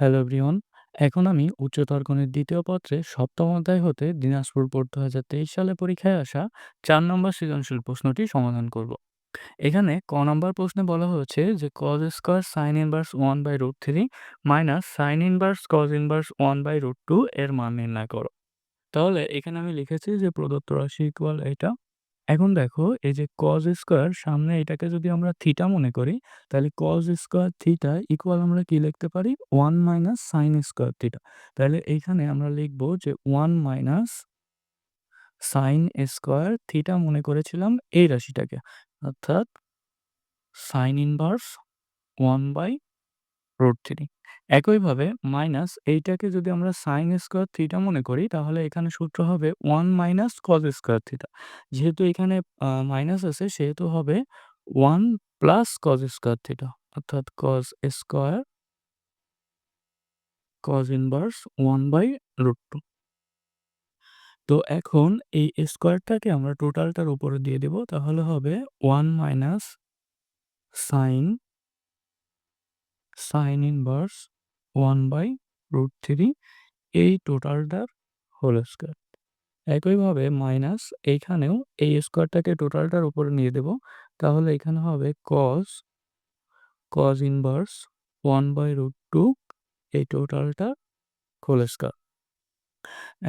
Hello everyone. এখন আমি উচ্চতর গণিত ২য় পত্রের ৭ম অধ্যায় হতে দিনাজপুর বোর্ড ২০২৩ সালে পরীক্ষায় আসা চার নম্বর সৃজনশীল প্রশ্নটি সমাধান করব। এখানে ক নম্বর প্রশ্নে বলা হয়েছে যে cos square sin inverse 1/√3 minus sin inverse cos inverse 1/√2 এর মান নির্ণয় করো। তাহলে এখানে আমি লিখেছি যে প্রদত্ত রাশি ইকুয়াল এটা। এখন দেখো, এই যে cos স্কয়ার সামনে এটাকে যদি আমরা থিটা মনে করি, তাহলে cos স্কয়ার থিটা ইকুয়াল আমরা কি লিখতে পারি? 1 মাইনাস sin স্কয়ার থিটা তাহলে এইখানে আমরা লিখব যে 1 মাইনাস সাইন স্কয়ার থিটা মনে করেছিলাম এই রাশিটাকে। অর্থাৎ sine inverse one by root three একইভাবে মাইনাস এইটাকে যদি আমরা সাইন স্কোয়ার থিটা মনে করি, তাহলে এখানে সূত্র হবে one minus cos square theta যেহেতু এখানে মাইনাস আছে, সেহেতু হবে one plus cos square theta অর্থাৎ cos square cos inverse one by root two তো এখন এই স্কোয়ারটাকে আমরা টোটালটার উপরে দিয়ে দেব, তাহলে হবে one minus sine sine inverse one by root three এই টোটালটার হোল স্কোয়ার। একইভাবে মাইনাস এইখানেও এই স্কোয়ারটাকে টোটালটার উপরে নিয়ে দেব, তাহলে এখানে হবে cos cos inverse one by root two এই টোটালটা হোল স্কোয়ার।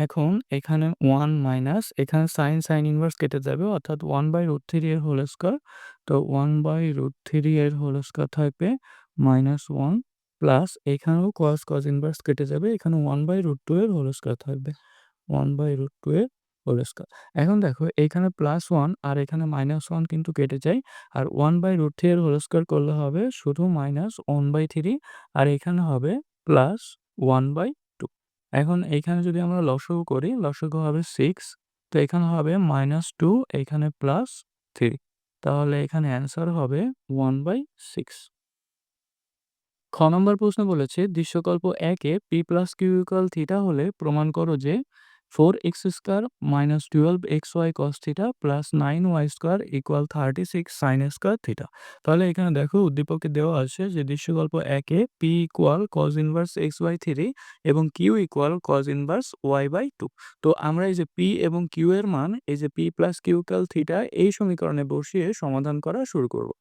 এখন এখানে ওয়ান মাইনাস, এখানে সাইন সাইন ইনভার্স কেটে যাবে, অর্থাৎ ওয়ান বাই রুট থ্রি এর হোল স্কোয়ার, তো ওয়ান বাই রুট থ্রি এর হোল স্কোয়ার থাকবে মাইনাস ওয়ান প্লাস এখানেও কস কস ইনভার্স কেটে যাবে। এখানে ওয়ান বাই রুট টু এর হোল স্কোয়ার থাকবে। ওয়ান বাই রুট টু এর হোল স্কোয়ার এখন দেখো, এখানে প্লাস ওয়ান আর এখানে মাইনাস ওয়ান কিন্তু কেটে যায়। আর ওয়ান বাই রুট থ্রি এর হোল স্কোয়ার করলে হবে শুধু মাইনাস ওয়ান বাই থ্রি আর এখানে হবে প্লাস ওয়ান বাই টু এখন এইখানে যদি আমরা লসগু করি লসগু হবে সিক্স তো এখানে হবে মাইনাস টু এখানে প্লাস থ্রি তাহলে এখানে অ্যান্সার হবে ওয়ান বাই সিক্স খ নম্বর প্রশ্ন বলেছে, দৃশ্যকল্প একে P plus Q equal theta হলে প্রমাণ করো যে four x square minus twelve x y cos theta plus nine y square equal thirty six sine square theta. তাহলে এখানে দেখো উদ্দীপকে দেওয়া আছে যে দৃশ্যকল্প একে P equal cos inverse x y three এবং Q equal cos inverse y by two. তো আমরা এই যে পি এবং কিউ এর মান, এই যে P plus Q equal theta এই সমীকরণে বসিয়ে সমাধান করা শুরু করব।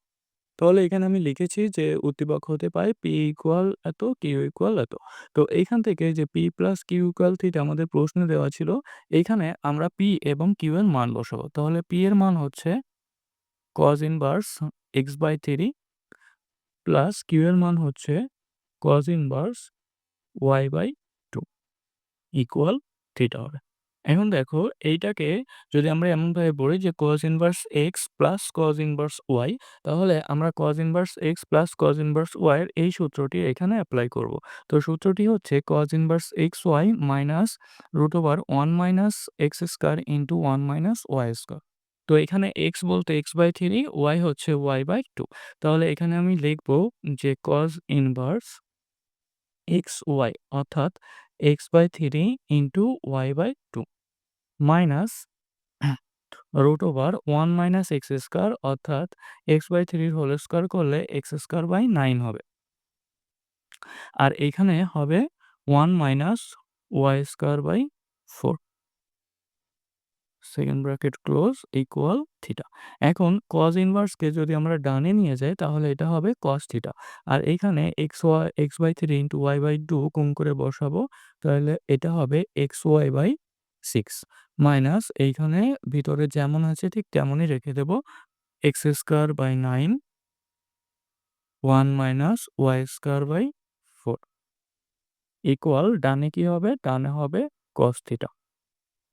তাহলে এখানে আমি লিখেছি যে, উদ্দীপক হতে পারে পি ইকুয়াল এত কিউ ইকুয়াল এত। তো এইখান থেকে যে P plus Q equal theta আমাদের প্রশ্নে দেওয়া ছিল এইখানে আমরা পি এবং কিউ এর মান বসাবো। তাহলে পি এর মান হচ্ছে cos inverse x by three plus Q এর মান হচ্ছে cos inverse y by two equal theta হবে। এখন দেখো এইটাকে যদি আমরা এমনভাবে বলি যে cos inverse x plus cos inverse Y তাহলে আমরা cos inverse x plus cos inverse ওয়াইয়ের এই সূত্রটি এখানে অ্যাপ্লাই করব। তো সূত্রটি হচ্ছে cos inverse x y minus root over one minus x square into one minus y square তো এখানে এক্স বলতে এক্স বাই থ্রি ওয়াই হচ্ছে ওয়াই বাই টু তাহলে এখানে আমি লিখব যে কজ ইনভার্স এক্স ওয়াই অর্থাৎ x by three into y by two minus root over one minus x square অর্থাৎ এক্স বাই থ্রির হোল স্কোয়ার করলে এক্স স্কোয়ার বাই নাইন হবে। আর এখানে হবে one minus y square by four second bracket close equal theta এখন cos ইনভার্সকে যদি আমরা ডানে নিয়ে যাই, তাহলে এটা হবে কস থিটা আর এখানে x y x by three into y by two কম করে বসাবো, তাহলে এটা হবে x y by six minus এইখানে ভিতরে যেমন আছে ঠিক তেমনই রেখে দেব। X square by nine one minus y square by four equal ডানে কি হবে? ডানে হবে কস থিটা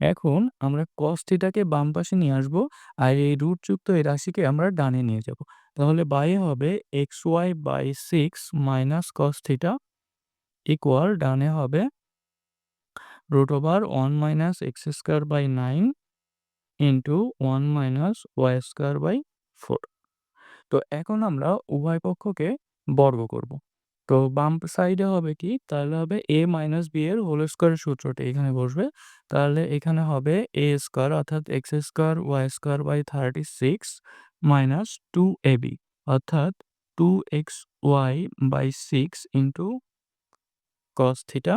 এখন আমরা কস থিটাকে বাম পাশে নিয়ে আসব আর এই রুট যুক্ত এই রাশিকে আমরা ডানে নিয়ে যাব। তাহলে বাই হবে x y by six minus cos theta equal ডানে হবে root over one minus x square by nine into one minus y square by four তো এখন আমরা উভয় পক্ষকে বর্গ করব। তো বাম সাইডে হবে কি? তাহলে হবে এ মাইনাস বি এর হোল স্কোয়ারের সূত্রটি এখানে বসবে। তাহলে এখানে হবে এ স্কোয়ার অর্থাৎ x square y square by thirty six minus two A B অর্থাৎ two x y by six into cos theta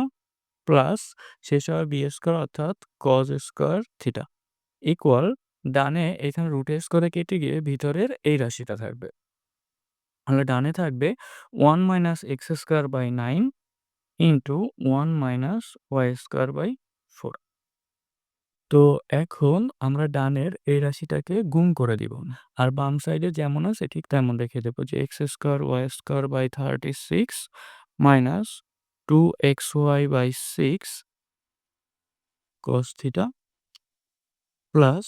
plus শেষ হবে বি স্কোয়ার অর্থাৎ cos স্কোয়ার থিটা ইকুয়াল ডানে এখানে রুট স্কোয়ারে কেটে গিয়ে ভিতরের এই রাশিটা থাকবে। তাহলে ডানে থাকবে one minus x square by nine into one minus y square by four. তো এখন আমরা ডানের এই রাশিটাকে গুণ করে দিব। আর বাম সাইডে যেমন আছে ঠিক তেমন রেখে দেবো যে x square y square by thirty six minus two x y by six cos theta plus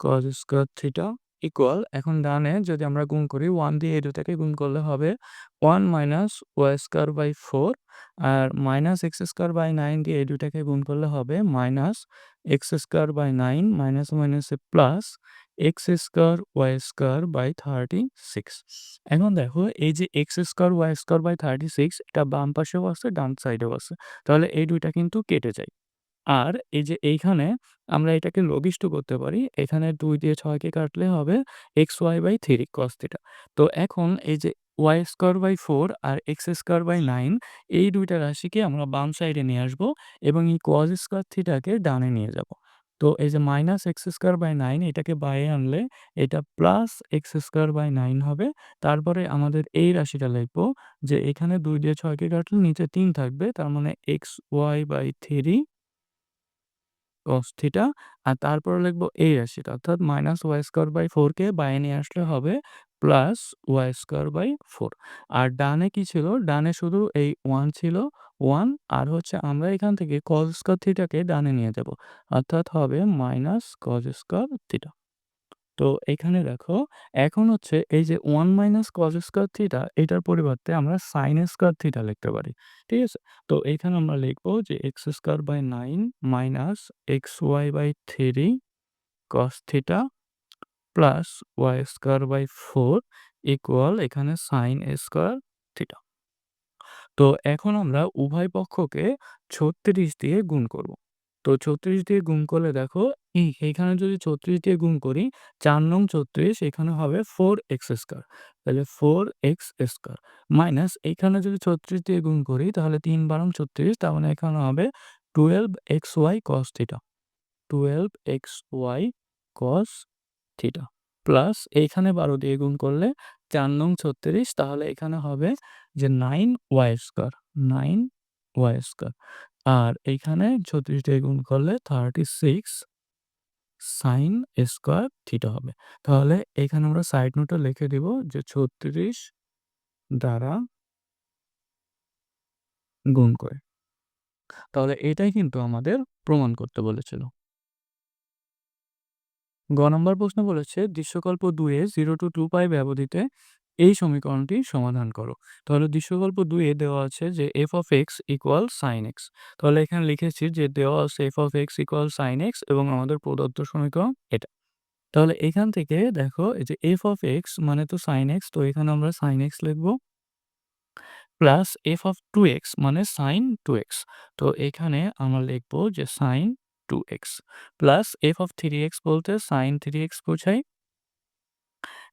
cos square theta equal এখন ডানে যদি আমরা গুণ করি ওয়ান দিয়ে এই দুটাকে গুণ করলে হবে one minus y square by four R minus x square by nine দিয়ে এই দুটাকে গুণ করলে হবে minus x square by nine minus মাইনাসে plus x square y square by thirty six এখন দেখো, এই যে x square y square by thirty six এটা বাম পাশেও আছে, ডান সাইডেও আছে। তাহলে এই দুইটা কিন্তু কেটে যায়। আর এই যে এইখানে আমরা এটাকে লঘিষ্ঠ করতে পারি। এখানে দুই দিয়ে ছয়কে কাটলে হবে x y by three cos theta তো এখন এই যে ওয়াই স্কোয়ার বাই ফোর আর এক্স স্কোয়ার বাই নাইন এই দুইটা রাশিকে আমরা বাম সাইডে নিয়ে আসব এবং এই কজ স্কোয়ার থিটাকে ডানে নিয়ে যাব। তো এই যে minus x square by nine এটাকে বাইরে আনলে এটা plus x square by nine হবে। তারপরে আমাদের এই রাশিটা লিখব যে এখানে দুই দিয়ে ছয়কে কাটলে নিচে তিন থাকবে, তার মানে x y by three cos theta আর তারপরে লিখব এই রাশিটা। অর্থাৎ মাইনাস ওয়াই স্কোয়ার বাই ফোরকে বাইরে নিয়ে আসলে হবে plus y square by four আর ডানে কি ছিল? ডানে শুধু এই ওয়ান ছিল ওয়ান আর হচ্ছে আমরা এখান থেকে কজ স্কোয়ার থিটাকে ডানে নিয়ে যাব। অর্থাৎ হবে মাইনাস কজ স্কোয়ার থিটা তো এখানে দেখো, এখন হচ্ছে এই যে one minus cos square theta এটার পরিবর্তে আমরা সাইন স্কোয়ার থিটা লিখতে পারি, ঠিক আছে? তো এখানে আমরা লিখব যে x square by nine minus x y by three cos theta plus y square by four equal এখানে সাইন স্কোয়ার থিটা তো এখন আমরা উভয় পক্ষকে ছত্রিশ দিয়ে গুণ করব। তো ছত্রিশ দিয়ে গুণ করলে দেখো, এই এইখানে যদি ছত্রিশ দিয়ে গুণ করি, চার নং ছত্রিশ এখানে হবে ফোর এক্স স্কোয়ার তাহলে ফোর এক্স স্কোয়ার মাইনাস এইখানে যদি ছত্রিশ দিয়ে গুণ করি, তাহলে তিন বারং ছত্রিশ, তার মানে এখানে হবে twelve x y cos theta twelve x y cos theta plus এইখানে বারো দিয়ে গুণ করলে চার নং ছত্রিশ, তাহলে এখানে হবে যে nine y square nine y square আর এইখানে ছত্রিশ দিয়ে গুণ করলে thirty six sine square theta হবে। তাহলে এখানে আমরা সাইড নোটে লিখে দিব যে ছত্রিশ দ্বারা গুণ করে। তাহলে এটাই কিন্তু আমাদের প্রমাণ করতে বলেছিল। গ নম্বর প্রশ্ন বলেছে, দৃশ্যকল্প দুয়ে জিরো টু টু পাই ব্যবধিতে এই সমীকরণটি সমাধান করো। তাহলে দৃশ্যকল্প দুয়ে দেওয়া আছে যে f of x equal sine x তাহলে এখানে লিখেছি যে দেওয়া আছে f of x equal sine x এবং আমাদের প্রদত্ত সমীকরণ এটা। তাহলে এখান থেকে দেখো এই যে এফ অফ এক্স মানে তো সাইন এক্স তো এখানে আমরা সাইন এক্স লিখব। Plus f of two x মানে সাইন টু এক্স তো এখানে আমরা লিখব যে sine two x plus f of three x বলতে সাইন থ্রি এক্স বোঝাই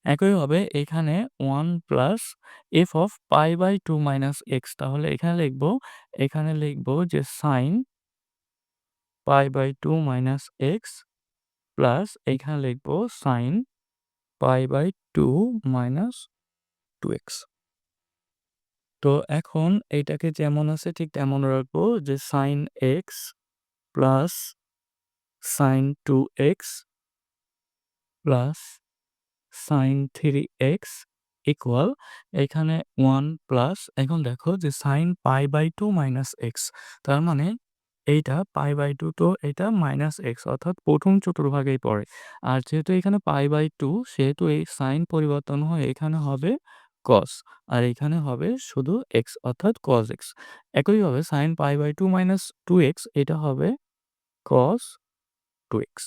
একইভাবে এখানে one plus f of pi by two minus x. তাহলে এখানে লিখব এখানে লিখব যে sine pi by two minus x plus এখানে লিখব sine pi by two minus two x. তো এখন এইটাকে যেমন আছে ঠিক তেমন রাখব যে sine x plus sine two x plus sine three x equal এখানে ওয়ান প্লাস এখন দেখো যে sine pi by two minus x তার মানে এইটা পাই বাই টু তো এটা মাইনাস এক্স অর্থাৎ প্রথম চতুর্ভাগেই পড়ে। আর যেহেতু এখানে পাই বাই টু সেহেতু এই সাইন পরিবর্তন হয়ে এখানে হবে কস আর এখানে হবে শুধু এক্স অর্থাৎ কস এক্স একইভাবে sine pi by two minus two x এটা হবে কস টু এক্স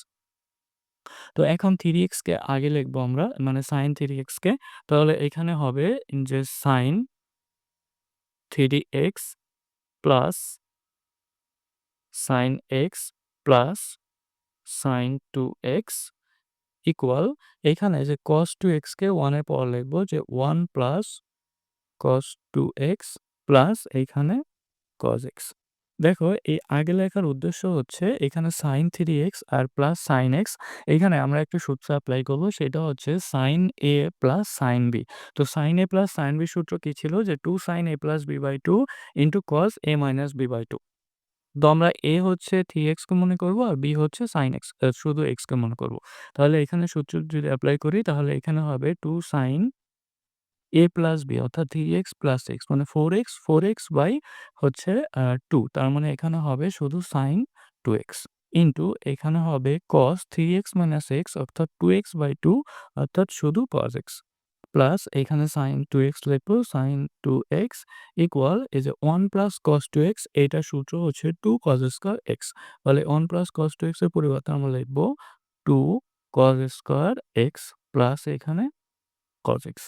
তো এখন থ্রি এক্সকে আগে লিখব আমরা মানে সাইন থ্রি এক্সকে তাহলে এখানে হবে যে sine three x plus sine x plus sine two x equal এখানে যে কস টু এক্সকে ওয়ানের পর লিখব যে one plus cos two x plus এইখানে কজ এক্স দেখো, এই আগে লেখার উদ্দেশ্য হচ্ছে এখানে সাইন থ্রি এক্স আর প্লাস সাইন এক্স এখানে আমরা একটা সূত্র অ্যাপ্লাই করব, সেটা হচ্ছে sine A plus sine B তো sine A plus sine B সূত্র কি ছিল? যে two sine A plus B by two into cos A minus B by two তো আমরা এ হচ্ছে থ্রি এক্সকে মনে করব আর বি হচ্ছে সাইন এক্স শুধু এক্সকে মনে করব। তাহলে এখানে সূত্র যদি অ্যাপ্লাই করি, তাহলে এখানে হবে two sine A plus B অর্থাৎ থ্রি এক্স প্লাস এক্স মানে four x four x by হচ্ছে টু তার মানে এখানে হবে শুধু সাইন টু এক্স ইন্টু এখানে হবে cos three x minus x অর্থাৎ টু এক্স বাই টু অর্থাৎ শুধু কস এক্স প্লাস এখানে সাইন টু এক্স লিখব সাইন টু এক্স ইকুয়াল এই যে one plus cos two x এইটা সূত্র হচ্ছে টু কস স্কোয়ার এক্স তাহলে ওয়ান প্লাস কস টু এক্সের পরিবর্তে আমরা লিখব two cos square x plus এখানে কস এক্স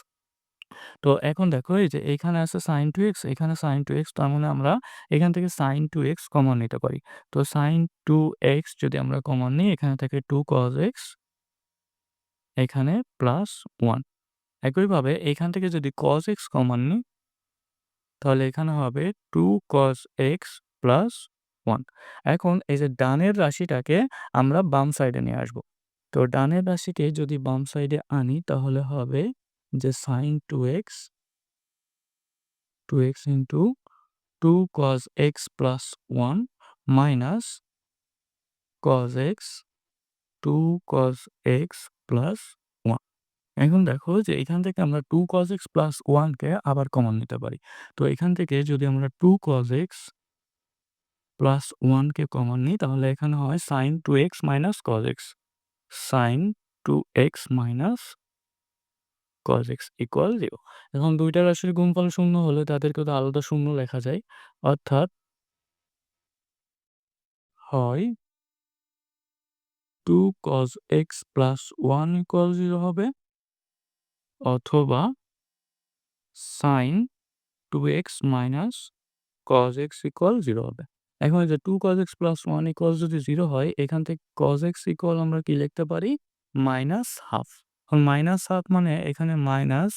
তো এখন দেখো, এই যে এখানে আছে সাইন টু এক্স এখানে সাইন টু এক্স তার মানে আমরা এখান থেকে সাইন টু এক্স কমন নিতে পারি। তো সাইন টু এক্স যদি আমরা কমন নিই, এখানে থেকে টু কজ এক্স এখানে প্লাস ওয়ান একইভাবে এখান থেকে যদি কজ এক্স কমন নিই, তাহলে এখানে হবে two cos x plus one এখন এই যে ডানের রাশিটাকে আমরা বাম সাইডে নিয়ে আসব। তো ডানের রাশিকে যদি বাম সাইডে আনি, তাহলে হবে যে sine two x two x into two cos x plus one minus cos x two cos x plus one এখন দেখো যে এখান থেকে আমরা টু কজ এক্স প্লাস ওয়ানকে আবার কমন নিতে পারি। তো এখান থেকে যদি আমরা টু কজ এক্স প্লাস ওয়ানকে কমন নিই, তাহলে এখানে হয় sine two x minus cos x sine two x minus cos x equal zero এখন দুইটা রাশির গুণফল শূন্য হলে তাদেরকে তো আলাদা শূন্য লেখা যায়। অর্থাৎ হয় two cos x plus one equal zero হবে। অথবা sine two x minus cos x equal zero হবে। এখন যে two cos x plus one equal যদি জিরো হয়, এখান থেকে কজ এক্স ইকুয়াল আমরা কি লিখতে পারি? মাইনাস হাফ মাইনাস হাফ মানে এখানে মাইনাস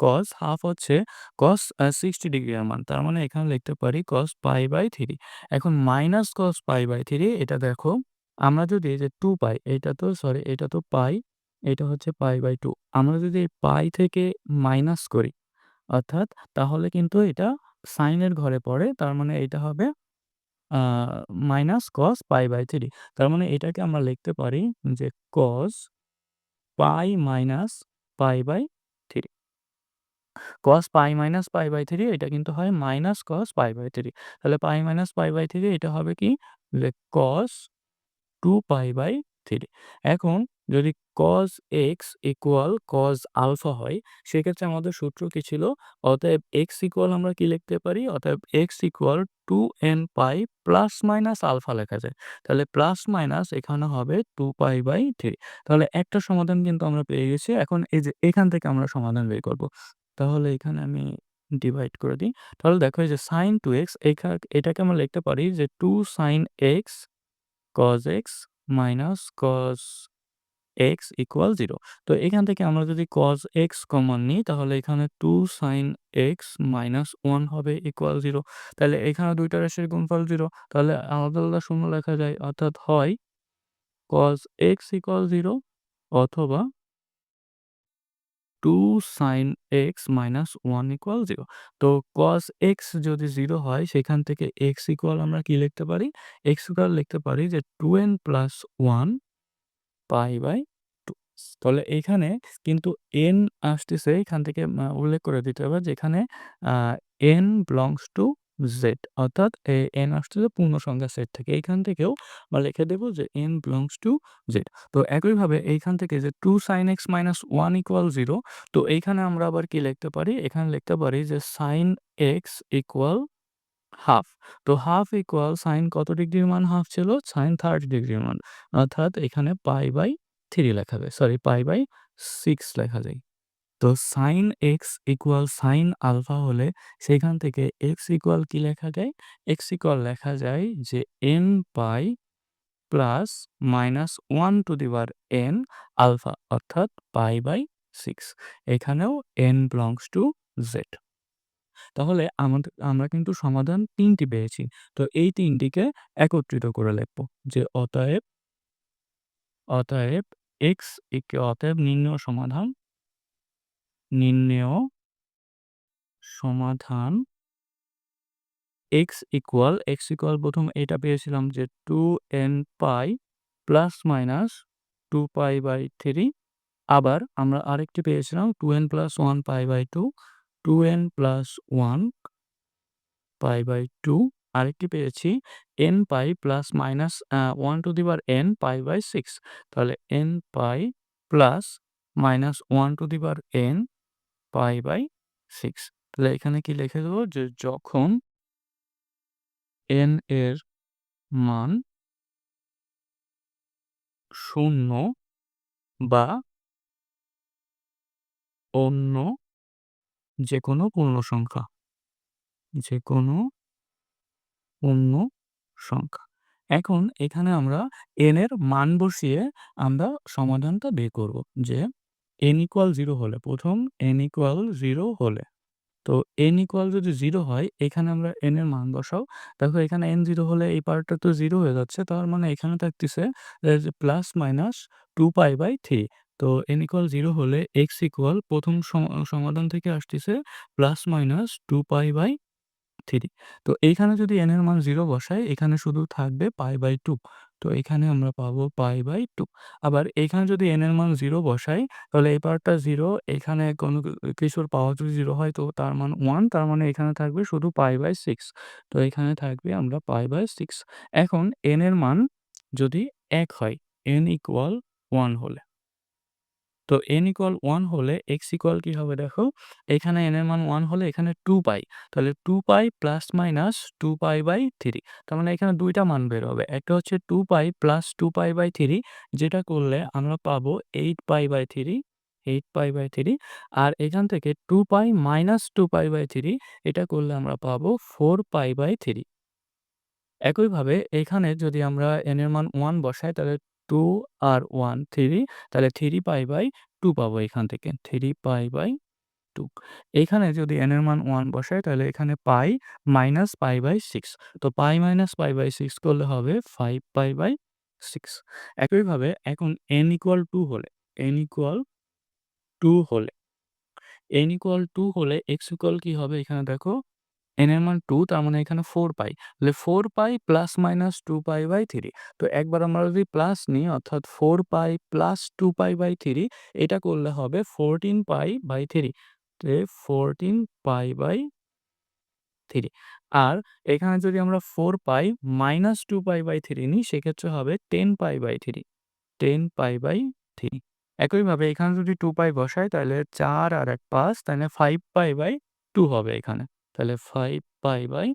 কস হাফ হচ্ছে কস সিক্সটি ডিগ্রি মান। তার মানে এখানে লিখতে পারি কস পাই বাই থ্রি এখন minus cos pi by three এটা দেখো, আমরা যদি যে টু পাই, এটা তো সরি এটা তো পাই এটা হচ্ছে পাই বাই টু আমরা যদি পাই থেকে মাইনাস করি, অর্থাৎ তাহলে কিন্তু এটা সাইনের ঘরে পড়ে, তার মানে এটা হবে minus cos pi by three তার মানে এটাকে আমরা লিখতে পারি যে cos pi minus pi by three. Cos pi minus pi by three, এটা কিন্তু হয় minus cos pi by three. তাহলে pi minus pi by three, এটা হবে কি? Cos two pi by three. এখন যদি cos x equal cos alpha হয়, সেক্ষেত্রে আমাদের সূত্র কি ছিল? অতএব এক্স ইকুয়াল আমরা কি লিখতে পারি? অতএব x equal two n pi plus minus alpha লেখা যায়। তাহলে প্লাস মাইনাস এখানে হবে টু পাই বাই থ্রি তাহলে একটা সমাধান কিন্তু আমরা পেয়ে গেছি। এখন এই যে এখান থেকে আমরা সমাধান বের করব। তাহলে এখানে আমি ডিভাইড করে দিই। তাহলে দেখো এই যে সাইন টু এক্স এটাকে আমরা লিখতে পারি যে two sine x cos x minus cos x equal zero তো এখান থেকে আমরা যদি কজ এক্স কমন নিই, তাহলে এখানে two sine x minus one হবে ইকুয়াল জিরো তাহলে এখানে দুইটা রাশির গুণফল জিরো তাহলে আলাদা আলাদা শূন্য লেখা যায়, অর্থাৎ হয় কজ এক্স ইকুয়াল জিরো অথবা two sine x minus one equal zero তো কস এক্স যদি জিরো হয়, সেখান থেকে এক্স ইকুয়াল আমরা কি লিখতে পারি? এক্স ইকুয়াল লিখতে পারি যে two n plus one pi by two তাহলে এইখানে কিন্তু এন আসতেছে, এখান থেকে উল্লেখ করে দিতে হবে যেখানে এন বিলংস টু জেড অর্থাৎ এন আসতেছে পূর্ণ সংখ্যা সেট থেকে। এইখান থেকেও আমরা লিখে দেবো যে এন বিলংস টু জেড তো একইভাবে এইখান থেকে যে two sine x minus one equal zero তো এইখানে আমরা আবার কি লিখতে পারি? এখানে লিখতে পারি যে সাইন এক্স ইকুয়াল হাফ। তো হাফ ইকুয়াল সাইন কত ডিগ্রির মান? হাফ ছিল সাইন থার্টি ডিগ্রির মান। অর্থাৎ এখানে পাই বাই থ্রি লেখা যায়। সরি পাই বাই সিক্স লেখা যায়। তো sine x equal sine alpha হলে সেখান থেকে এক্স ইকুয়াল কি লেখা যায়? এক্স ইকুয়াল লেখা যায় যে n pi plus minus one to the power n alpha অর্থাৎ পাই বাই সিক্স এখানেও এন বিলংস টু জেড তাহলে আমাদের আমরা কিন্তু সমাধান ৩ টি পেয়েছি। তো এই ৩ টিকে একত্রিত করে লিখব যে অতএব অতএব x ইক অতএব নির্ণেয় সমাধান নির্ণেয় সমাধান x ইকুয়াল x ইকুয়াল প্রথম এটা পেয়েছিলাম যে two n pi plus minus two pi by three আবার আমরা আরেকটি পেয়েছিলাম two n plus one pi by 2 2n plus 1 pi by 2 আরেকটি পেয়েছি, n pi plus minus one to the power n pi by six তাহলে n pi plus minus one to the power n pi by six তাহলে এখানে কি লিখে দেবো? যে যখন n এর মান শূন্য বা অন্য যে কোনো পূর্ণ সংখ্যা। যে কোনো পূর্ণ সংখ্যা। এখন এখানে আমরা n এর মান বসিয়ে আমরা সমাধানটা বের করব যে এন ইকুয়াল জিরো হলে, প্রথম এন ইকুয়াল জিরো হলে। তো এন ইকুয়াল যদি জিরো হয়, এখানে আমরা n এর মান বসাও। দেখো এখানে এন জিরো হলে এই পার্টটা তো জিরো হয়ে যাচ্ছে, তার মানে এখানে থাকতেছে plus minus two pi by three তো n ইকুয়াল জিরো হলে x ইকুয়াল প্রথম সমাধান থেকে আসতেছে plus minus two pi by three তো এইখানে যদি n এর মান জিরো বসাই, এখানে শুধু থাকবে পাই বাই টু তো এখানে আমরা পাবো পাই বাই টু আবার এখানে যদি n এর মান জিরো বসাই, তাহলে এই পার্টটা জিরো এখানে কোনো কিছুর পাওয়ার যদি জিরো হয়, তো তার মান ওয়ান তার মানে এখানে থাকবে শুধু পাই বাই সিক্স তো এখানে থাকবে আমরা পাই বাই সিক্স এখন n এর মান যদি এক হয়, n ইকুয়াল ওয়ান হলে। তো n ইকুয়াল ওয়ান হলে x ইকুয়াল কী হবে দেখো? এখানে এর মান ওয়ান হলে এখানে টু পাই। তাহলে two pi plus minus two pi by three তার মানে এখানে দুইটা মান বের হবে। একটা হচ্ছে two pi plus two pi by three যেটা করলে আমরা পাবো eight pi by 3 8 pi by three আর এখান থেকে two pi minus two pi by three এটা করলে আমরা পাবো ফোর পাই বাই থ্রি একইভাবে এখানে যদি আমরা এন এর মান ওয়ান বসাই, তাহলে টু আর ওয়ান থ্রি তাহলে থ্রি পাই বাই টু পাবো এখান থেকে। থ্রি পাই বাই টু এখানে যদি এন এর মান ওয়ান বসায় তাহলে এখানে pi minus pi by six তো pi minus pi by six করলে হবে ফাইভ পাই বাই সিক্স একইভাবে এখন এন ইকুয়াল টু হলে এন ইকুয়াল টু হলে এন ইকুয়াল টু হলে এক্স ইকুয়াল কি হবে? এখানে দেখো এন এর মান টু তার মানে এখানে ফোর পাই। তাহলে four pi plus minus two pi by three তো একবার আমরা যদি প্লাস নিই, অর্থাৎ four pi plus two pi by three এটা করলে হবে fourteen pi by three fourteen pi by three আর এখানে যদি আমরা four pi minus two pi by three নিই, সেক্ষেত্রে হবে ten pi by three ten pi by three একইভাবে এখানে যদি টু পাই বসাই, তাহলে চার আর এক পাঁচ, তাহলে ফাইভ পাই বাই টু হবে এখানে। তাহলে ফাইভ পাই বাই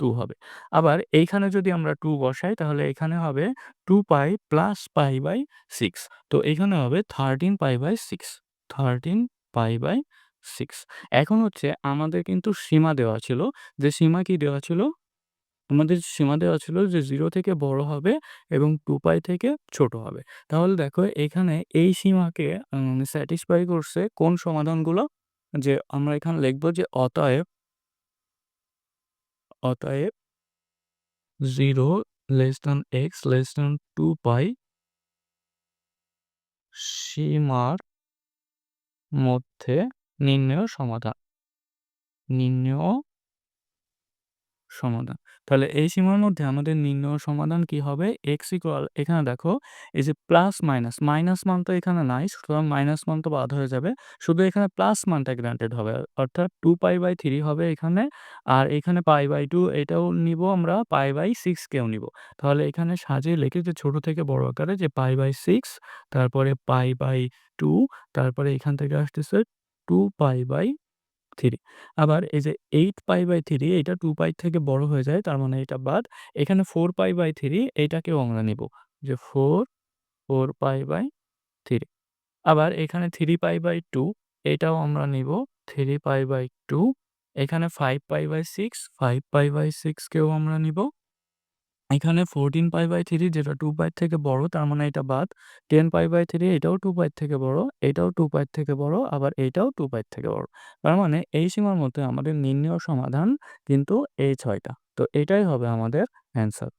টু হবে। আবার এইখানে যদি আমরা টু বসাই, তাহলে এখানে হবে two pi plus pi by six তো এখানে হবে thirteen pi by six thirteen pi by six এখন হচ্ছে আমাদের কিন্তু সীমা দেওয়া ছিল। যে সীমা কি দেওয়া ছিল? আমাদের সীমা দেওয়া ছিল যে জিরো থেকে বড় হবে এবং টু পাই থেকে ছোট হবে। তাহলে দেখো এখানে এই সীমাকে স্যাটিসফাই করছে কোন সমাধানগুলো? যে আমরা এখানে লিখব যে অতএব অতএব zero less than x less than two pi সীমার মধ্যে নির্ণয় সমাধান। নির্ণয় সমাধান। তাহলে এই সীমার মধ্যে আমাদের নির্ণয় সমাধান কি হবে? এক্স ইকুয়াল এখানে দেখো, এই যে প্লাস মাইনাস মাইনাস মান তো এখানে নাই, সুতরাং মাইনাস মান তো বাদ হয়ে যাবে। শুধু এখানে প্লাস মানটা গ্রান্টেড হবে, অর্থাৎ টু পাই বাই থ্রি হবে এখানে, আর এখানে পাই বাই টু এটাও নিব আমরা পাই বাই সিক্স কেও নিব। তাহলে এখানে সাজিয়ে লিখে যে ছোট থেকে বড় আকারে যে পাই বাই সিক্স তারপরে পাই বাই টু তারপরে এখান থেকে আসতেছে টু পাই বাই থ্রি আবার এই যে এইট পাই বাই থ্রি এটা টু পাই থেকে বড় হয়ে যায়, তার মানে এটা বাদ। এখানে ফোর পাই বাই থ্রি এইটাকেও আমরা নিব যে four four pi by three আবার এখানে থ্রি পাই বাই টু এটাও আমরা নিব থ্রি পাই বাই টু এখানে ফাইভ পাই এখানে 14 পাই বাই থ্রি যেটা টু পাই থেকে বড়, তার মানে এটা বাদ। টেন পাই বাই থ্রি এটাও টু পাই থেকে বড়, এটাও টু পাই থেকে বড়, আবার এটাও টু পাই থেকে বড়। তার মানে এই সীমার মধ্যে আমাদের নির্ণয় সমাধান কিন্তু এই ছয়টা। তো এটাই হবে আমাদের অ্যান্সার